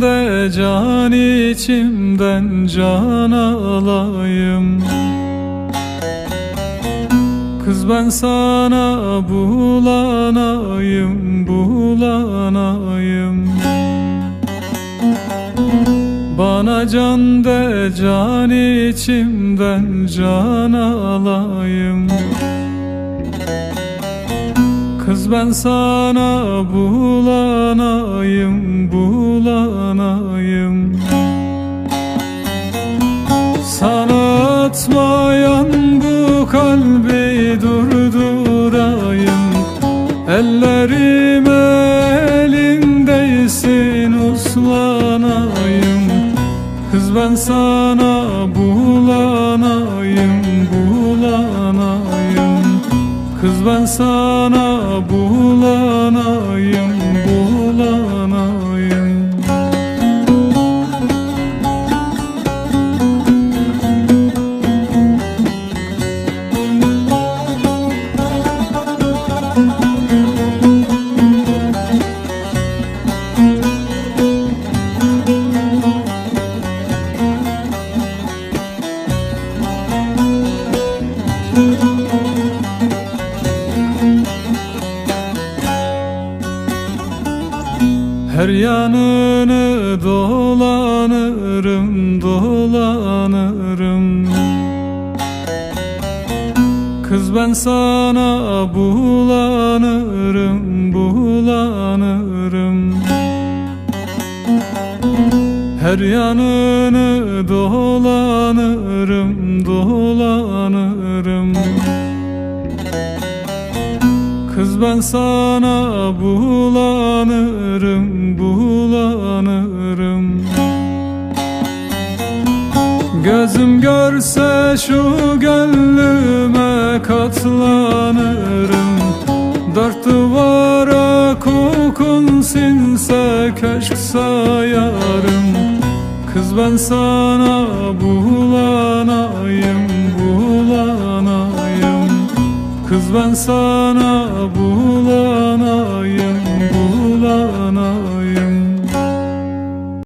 de can içimden can alayım. Kız ben sana bulanayım, bulanayım. Bana can de can içimden can alayım Kız ben sana bulanayım, bulanayım. Sana atmayan bu kalbi durdurayım. Ellerim elindeysin uslanayım. Kız ben sana bulanayım Kız ben sana bulanayım, Her yanını dolanırım, dolanırım. Kız ben sana bulanırım, bulanırım. Her yanını dolanırım, dolanırım ben sana bulanırım, bulanırım. Gözüm görse şu gönlüme katlanırım. Dört duvara kokun sinse köşk sayarım. Kız ben sana bulanayım, bulanayım. Kız ben sana